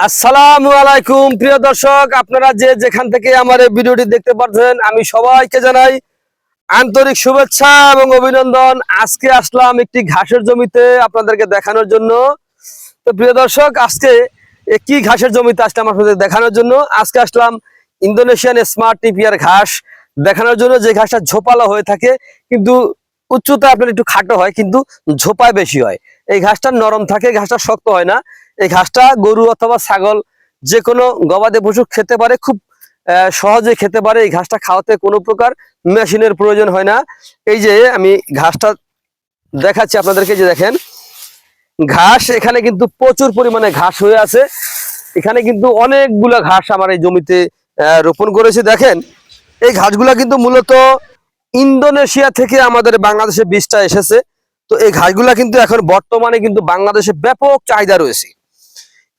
আসসালামু আলাইকুম, প্রিয় দর্শক, আপনারা যে যেখান থেকে আমার এই ভিডিওটি দেখতে পাচ্ছেন আমি সবাইকে জানাই আন্তরিক শুভেচ্ছা এবং অভিনন্দন। আজকে আসলাম একটি ঘাসের জমিতে আপনাদেরকে দেখানোর জন্য। তো, প্রিয় দর্শক, আজকে কি ঘাসের জমিতে আসলাম আপনাদের দেখানোর জন্য। আজকে আসলাম ইন্দোনেশিয়ান স্মার্ট টিপিয়ার ঘাস দেখানোর জন্য। যে ঘাসটা ঝোপালো হয়ে থাকে, কিন্তু উচ্চতা আপনার একটু খাটো হয়, কিন্তু ঝোপায় বেশি হয়। এই ঘাসটা নরম থাকে ঘাসটা শক্ত হয় না। এই ঘাসটা গরু অথবা ছাগল যে কোনো গবাদি পশু খেতে পারে, খুব সহজে খেতে পারে। এই ঘাসটা খাওয়াতে কোনো প্রকার মেশিনের প্রয়োজন হয় না। এই যে আমি ঘাসটা দেখাচ্ছি আপনাদেরকে যে দেখেন, ঘাস এখানে কিন্তু প্রচুর পরিমাণে ঘাস হয়ে আছে। এখানে কিন্তু অনেকগুলা ঘাস আমার এই জমিতে রোপণ করেছে। দেখেন, এই ঘাসগুলা কিন্তু মূলত ইন্দোনেশিয়া থেকে আমাদের বাংলাদেশে বীজটা এসেছে। তো এই ঘাসগুলা কিন্তু এখন বর্তমানে কিন্তু বাংলাদেশে ব্যাপক চাহিদা রয়েছে।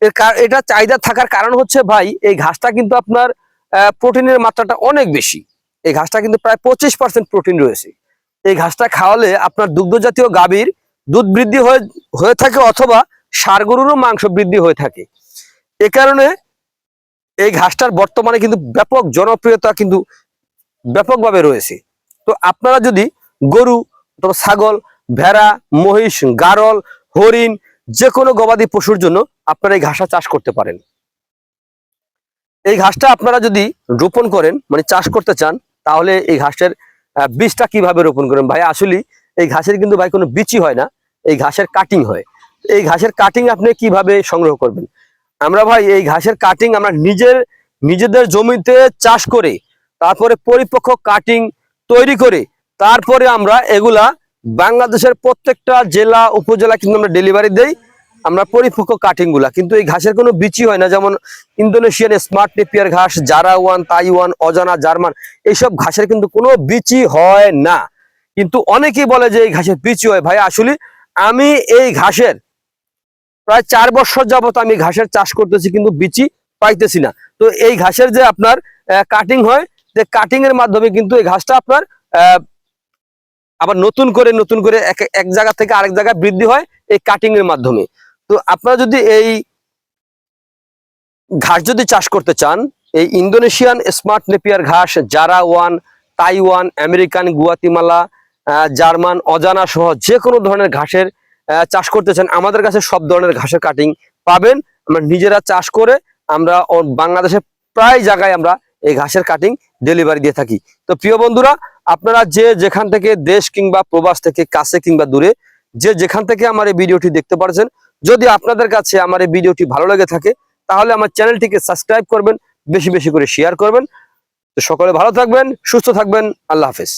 এর এটা চাহিদা থাকার কারণ হচ্ছে ভাই, এই ঘাসটা কিন্তু আপনার প্রোটিনের মাত্রাটা অনেক বেশি। এই ঘাসটা কিন্তু প্রায় পঁচিশ পার্সেন্ট প্রোটিন রয়েছে। এই ঘাসটা খাওয়ালে আপনার দুগ্ধ জাতীয় গাভীর দুধ বৃদ্ধি হয়ে হয়ে থাকে অথবা ষাঁড় গরুরও মাংস বৃদ্ধি হয়ে থাকে। এ কারণে এই ঘাসটার বর্তমানে কিন্তু ব্যাপক জনপ্রিয়তা কিন্তু ব্যাপকভাবে রয়েছে। তো আপনারা যদি গরু অথবা ছাগল, ভেড়া, মহিষ, গারল, হরিণ যে কোনো গবাদি পশুর জন্য আপনারা এই ঘাসটা চাষ করতে পারেন। এই ঘাসটা আপনারা যদি রোপণ করেন মানে চাষ করতে চান, তাহলে এই ঘাসের বীজটা কীভাবে রোপণ করেন? ভাই আসলে এই ঘাসের কিন্তু ভাই কোনো বিচি হয় না, এই ঘাসের কাটিং হয়। এই ঘাসের কাটিং আপনি কীভাবে সংগ্রহ করবেন? আমরা ভাই, এই ঘাসের কাটিং আমরা নিজের, নিজেদের জমিতে চাষ করে, তারপরে পরিপক্ক কাটিং তৈরি করে। তারপরে আমরা এগুলা বাংলাদেশের প্রত্যেকটা জেলা, উপজেলা কিন্তু আমরা ডেলিভারি দেই। আমরা পরিপক্ক কাটিংগুলা কিন্তু এই ঘাসের কোনো বিচি হয় না। যেমন ইন্দোনেশিয়ান স্মার্ট নেপিয়ার ঘাস জারা ওয়ান তাইওয়ান অজানা জার্মান, এইসব ঘাসের কিন্তু কোনো বিচি হয় না। কিন্তু অনেকেই বলে যে এই ঘাসের বিচি হয়। ভাই, আসলে আমি এই ঘাসের প্রায় চার বছর যাবত আমি ঘাসের চাষ করতেছি, কিন্তু বিচি পাইতেছি না। তো এই ঘাসের যে আপনার কাটিং হয় কাটিং এর মাধ্যমে কিন্তু এই ঘাসটা আপনার আবার নতুন করে নতুন করে এক এক জায়গা থেকে আরেক জায়গায় বৃদ্ধি হয় এই কাটিং এর মাধ্যমে। তো আপনারা যদি এই ঘাস যদি চাষ করতে চান, এই ইন্দোনেশিয়ান স্মার্ট নেপিয়ার ঘাস, জারা ওয়ান তাইওয়ান আমেরিকান গুয়াতিমালা জার্মান, অজানা সহ যে কোনো ধরনের ঘাসের চাষ করতে চান, আমাদের কাছে সব ধরনের ঘাসের কাটিং পাবেন। আমরা নিজেরা চাষ করে আমরা বাংলাদেশের প্রায় জায়গায় আমরা এই ঘাসের কাটিং ডেলিভারি দিয়ে থাকি। তো প্রিয় বন্ধুরা, আপনারা যে যেখান থেকে দেশ কিংবা প্রবাস থেকে কাছে কিংবা দূরে, যে যেখান থেকে আমার এই ভিডিওটি দেখতে পারছেন, যদি আপনাদের কাছে আমার এই ভিডিওটি ভালো লেগে থাকে, তাহলে আমার চ্যানেলটিকে সাবস্ক্রাইব করবেন, বেশি বেশি করে শেয়ার করবেন। তো সকলে ভালো থাকবেন, সুস্থ থাকবেন, আল্লাহ হাফেজ।